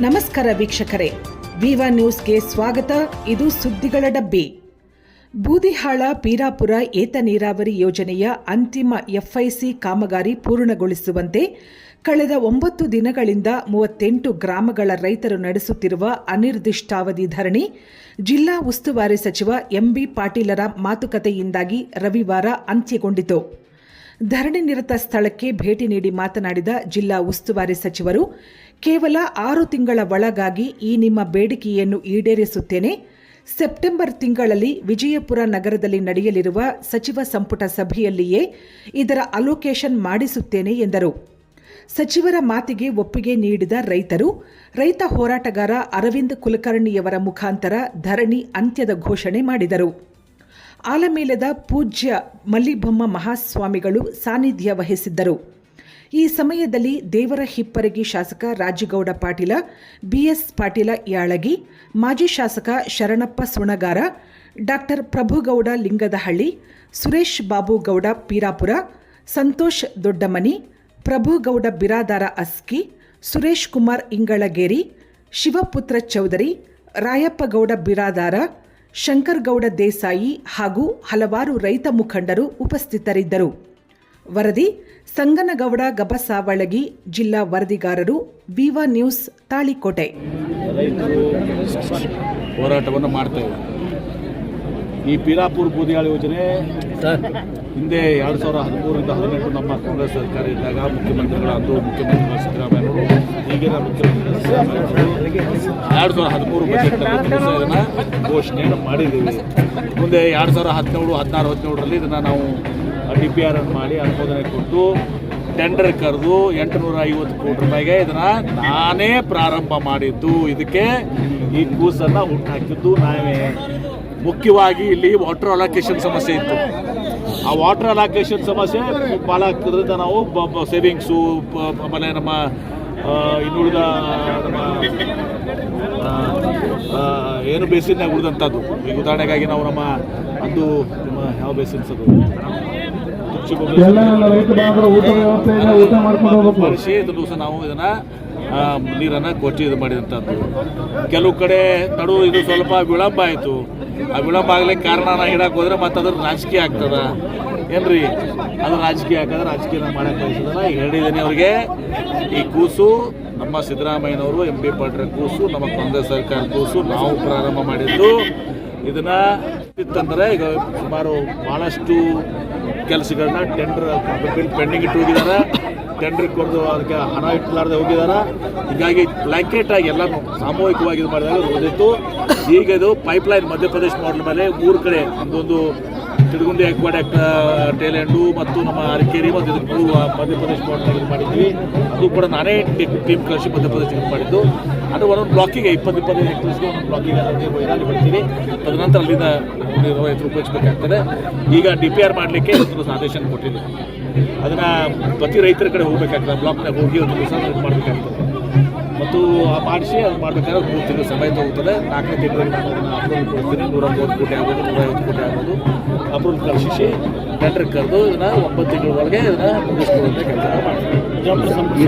ನಮಸ್ಕಾರ ವೀಕ್ಷಕರೇ. ವಿವಾ ನ್ಯೂಸ್ಗೆ ಸ್ವಾಗತ. ಇದು ಸುದ್ದಿಗಳ ಡಬ್ಬಿ. ಬೂದಿಹಾಳ ಪೀರಾಪುರ ಏತ ನೀರಾವರಿ ಯೋಜನೆಯ ಅಂತಿಮ ಎಫ್ಐಸಿ ಕಾಮಗಾರಿ ಪೂರ್ಣಗೊಳಿಸುವಂತೆ ಕಳೆದ ಒಂಬತ್ತು ದಿನಗಳಿಂದ ಮೂವತ್ತೆಂಟು ಗ್ರಾಮಗಳ ರೈತರು ನಡೆಸುತ್ತಿರುವ ಅನಿರ್ದಿಷ್ಟಾವಧಿ ಧರಣಿ ಜಿಲ್ಲಾ ಉಸ್ತುವಾರಿ ಸಚಿವ ಎಂಬಿ ಪಾಟೀಲರ ಮಾತುಕತೆಯಿಂದಾಗಿ ರವಿವಾರ ಅಂತ್ಯಗೊಂಡಿತು. ಧರಣಿ ನಿರತ ಸ್ಥಳಕ್ಕೆ ಭೇಟಿ ನೀಡಿ ಮಾತನಾಡಿದ ಜಿಲ್ಲಾ ಉಸ್ತುವಾರಿ ಸಚಿವರು, ಕೇವಲ ಆರು ತಿಂಗಳ ಒಳಗಾಗಿ ಈ ನಿಮ್ಮ ಬೇಡಿಕೆಯನ್ನು ಈಡೇರಿಸುತ್ತೇನೆ. ಸೆಪ್ಟೆಂಬರ್ ತಿಂಗಳಲ್ಲಿ ವಿಜಯಪುರ ನಗರದಲ್ಲಿ ನಡೆಯಲಿರುವ ಸಚಿವ ಸಂಪುಟ ಸಭೆಯಲ್ಲಿಯೇ ಇದರ ಅಲೋಕೇಶನ್ ಮಾಡಿಸುತ್ತೇನೆ ಎಂದರು. ಸಚಿವರ ಮಾತಿಗೆ ಒಪ್ಪಿಗೆ ನೀಡಿದ ರೈತರು, ರೈತ ಹೋರಾಟಗಾರ ಅರವಿಂದ್ ಕುಲಕರ್ಣಿಯವರ ಮುಖಾಂತರ ಧರಣಿ ಅಂತ್ಯದ ಘೋಷಣೆ ಮಾಡಿದರು. ಆಲಮೇಲದ ಪೂಜ್ಯ ಮಲ್ಲಿಬೊಮ್ಮ ಮಹಾಸ್ವಾಮಿಗಳು ಸಾನ್ನಿಧ್ಯ ವಹಿಸಿದ್ದರು. ಈ ಸಮಯದಲ್ಲಿ ದೇವರ ಹಿಪ್ಪರಗಿ ಶಾಸಕ ರಾಜಗೌಡ ಪಾಟೀಲ, ಬಿಎಸ್ ಪಾಟೀಲ ಯಾಳಗಿ, ಮಾಜಿ ಶಾಸಕ ಶರಣಪ್ಪ ಸುಣಗಾರ, ಡಾಕ್ಟರ್ ಪ್ರಭುಗೌಡ ಲಿಂಗದಹಳ್ಳಿ, ಸುರೇಶ್ ಬಾಬುಗೌಡ ಪೀರಾಪುರ, ಸಂತೋಷ್ ದೊಡ್ಡಮನಿ, ಪ್ರಭುಗೌಡ ಬಿರಾದಾರ ಅಸ್ಕಿ, ಸುರೇಶ್ ಕುಮಾರ್ ಇಂಗಳಗೇರಿ, ಶಿವಪುತ್ರ ಚೌಧರಿ, ರಾಯಪ್ಪಗೌಡ ಬಿರಾದಾರ ಶಂಕರಗೌಡ ದೇಸಾಯಿ ಹಾಗೂ ಹಲವಾರು ರೈತ ಮುಖಂಡರು ಉಪಸ್ಥಿತರಿದ್ದರು. ವರದಿ, ಸಂಗನಗೌಡ ಗಬಸಾವಳಗಿ ಜಿಲ್ಲಾ ವರದಿಗಾರರು ವಿವಾ ನ್ಯೂಸ್ ತಾಳಿಕೋಟೆ. ಹೋರಾಟವನ್ನು ಮಾಡ್ತಾ ಈ ಪೀರಾಪುರ ಬೂದಿಯಾಳ ಯೋಜನೆ ಹಿಂದೆ ಎರಡು ಸಾವಿರ ಹದಿಮೂರರಿಂದ ಹದಿನೆಂಟು ನಮ್ಮ ಕಾಂಗ್ರೆಸ್ ಸರ್ಕಾರ ಇದ್ದಾಗ ಮುಖ್ಯಮಂತ್ರಿಗಳ ಮುಖ್ಯಮಂತ್ರಿಗಳು ಸಿದ್ದರಾಮಯ್ಯವರು ಈಗಿನ ಮುಖ್ಯಮಂತ್ರಿ ಸಿದ್ದರಾಮಯ್ಯ ಎರಡು ಸಾವಿರ ಹದಿಮೂರು ಬಜೆಟ್ನಲ್ಲಿ ಇದನ್ನು ಘೋಷಣೆಯನ್ನು ಮಾಡಿದ್ದೀವಿ. ಮುಂದೆ ಎರಡು ಸಾವಿರ ಹದಿನೇಳು, ಹದಿನಾರು, ಹದಿನೇಳರಲ್ಲಿ ಇದನ್ನು ನಾವು ಡಿ ಪಿ ಆರ್ ಅನ್ನು ಮಾಡಿ ಅನುಮೋದನೆ ಕೊಟ್ಟು ಟೆಂಡರ್ ಕರೆದು ಎಂಟುನೂರ ಐವತ್ತು ಕೋಟಿ ರೂಪಾಯಿಗೆ ಇದನ್ನು ನಾನೇ ಪ್ರಾರಂಭ ಮಾಡಿದ್ದು. ಇದಕ್ಕೆ ಈ ಕೂಸನ್ನು ಹುಟ್ಟಾಕಿದ್ದು ನಾವೇ. ಮುಖ್ಯವಾಗಿ ಇಲ್ಲಿ ವಾಟರ್ ಅಲೋಕೇಶನ್ ಸಮಸ್ಯೆ ಇತ್ತು. ಆ ವಾಟರ್ ಅಲೋಕೇಶನ್ ಸಮಸ್ಯೆ ಭಾಳ ಆಗ್ತದ್ರಿಂದ ನಾವು ಸೇವಿಂಗ್ಸು ಆಮೇಲೆ ನಮ್ಮ ಇನ್ನುಳಿದ ನಮ್ಮ ಏನು ಬೇಸಿನ್ನಾಗ ಉಳಿದಂಥದ್ದು. ಈಗ ಉದಾಹರಣೆಗಾಗಿ ನಾವು ನಮ್ಮ ಅದು ನಮ್ಮ ಯಾವ ಬೇಸಿನ್ಸ್ ಅದು ದಿವಸ ನಾವು ಇದನ್ನ ನೀರನ್ನ ಕೊಚ್ಚಿ ಇದು ಮಾಡಿದಂಥದ್ದು. ಕೆಲವು ಕಡೆ ನಡು ಇದು ಸ್ವಲ್ಪ ವಿಳಂಬ ಆಯಿತು. ಆ ವಿಳಂಬ ಆಗ್ಲಿಕ್ಕೆ ಕಾರಣ ಹೇಳಕ್ಕೆ ಹೋದ್ರೆ ಮತ್ತೆ ಅದ್ರ ರಾಜಕೀಯ ಆಗ್ತದ. ಏನ್ರಿ? ಅದು ರಾಜಕೀಯ ಹಾಕಿದ್ರೆ ರಾಜಕೀಯ ಮಾಡಕ್ಕೆ ಬಯಸದಲ್ಲ. ಈಗ ಹೇಳಿದ್ದೀನಿ ಅವ್ರಿಗೆ, ಈ ಕೂಸು ನಮ್ಮ ಸಿದ್ದರಾಮಯ್ಯನವರು ಎಂ ಪಿ ಪಾಟೀಲ್ ಕೂಸು, ನಮ್ಮ ಕಾಂಗ್ರೆಸ್ ಸರ್ಕಾರ ಕೂಸು ನಾವು ಪ್ರಾರಂಭ ಮಾಡಿದ್ದು. ಇದನ್ನ ಇತ್ತಂದರೆ ಈಗ ಸುಮಾರು ಭಾಳಷ್ಟು ಕೆಲಸಗಳನ್ನ ಟೆಂಡರ್ ಪೆಂಡಿಂಗ್ ಇಟ್ಟು ಹೋಗಿದ್ದಾರೆ. ಟೆಂಡರ್ ಕೊಡೋದು ಅದಕ್ಕೆ ಹಣ ಇಟ್ಟಲಾರ್ದೆ ಹೋಗಿದಾರ. ಹೀಗಾಗಿ ಬ್ಲ್ಯಾಂಕೆಟ್ ಆಗಿ ಎಲ್ಲ ಸಾಮೂಹಿಕವಾಗಿ ಇದು ಮಾಡಿದಾಗ ಓದಿತ್ತು ಈಗ ಇದು ಪೈಪ್ಲೈನ್ ಮಧ್ಯಪ್ರದೇಶ ಮಾಡಲ್ ಮೇಲೆ ಮೂರು ಕಡೆ ಒಂದೊಂದು ತಿಡುಗುಂಡಿ ಅಕ್ವಾಡ್ಯಾಕ್ ಟೇಲೆಂಡು ಮತ್ತು ನಮ್ಮ ಅರಕೇರಿ ಮತ್ತು ಇದಕ್ಕೆ ಮಧ್ಯಪ್ರದೇಶ ಬಾರ್ಡರ್ ಇದು ಮಾಡಿದ್ವಿ. ಅದು ಕೂಡ ನಾನೇ ಟೀಮ್ ಕಳಿಸಿ ಮಧ್ಯಪ್ರದೇಶ ಇದು ಮಾಡಿದ್ದು. ಅದು ಒಂದೊಂದು ಬ್ಲಾಕಿಗೆ ಇಪ್ಪತ್ತು ಇಪ್ಪತ್ತೈದು ಹೆಕ್ಟರ್ಸ್ಗೆ ಒಂದೊಂದು ಬ್ಲಾಕಿಗೆ ಅದಕ್ಕೆ ವೈರಾಲಿ ಬಿಡ್ತೀವಿ ತದನಂತರ ಅಲ್ಲಿಂದ ರೈತರು ಉಪಯೋಗಿಸಬೇಕಾಗ್ತದೆ. ಈಗ ಡಿ ಪಿ ಆರ್ ಮಾಡಲಿಕ್ಕೆ ಒಂದು ಆದೇಶ ಕೊಟ್ಟಿದ್ದೆ. ಅದನ್ನು ಪ್ರತಿ ರೈತರ ಕಡೆ ಹೋಗಬೇಕಾಗ್ತದೆ. ಬ್ಲಾಕ್ನಾಗ ಹೋಗಿ ಒಂದು ದಿವಸ ಇದು ಮಾಡಬೇಕಾಗ್ತದೆ. ಮತ್ತು ಆ ಮಾಡಿಸಿ ಅದು ಮಾಡಬೇಕಾದ್ರೆ ಮೂರು ತಿಂಗಳು ಸಮಯ ತಗೋತದೆ. ನಾಲ್ಕನೇ ತಿಂಗಳಿಗೆ ನಾನು ಅದನ್ನು ಅಪ್ಲೋಡ್ ಕೊಡ್ತೀನಿ ನೂರ ಮೂವತ್ತು ಕೋಟಿ ಆಗ್ಬೋದು ನೂರ ಐವತ್ತು ಕೋಟಿ ಆಗ್ಬೋದು. ಅಪ್ರೂವಲ್ ಕಳಿಸಿ ಟೆಂಡರ್ ಕರೆದು ಇದನ್ನ ಒಂಬತ್ತು ತಿಂಗಳ ಇದನ್ನು ಮುಗಿಸ್ಕೊಡುವಂಥ ಕೆಲಸ ಮಾಡ್ತೀನಿ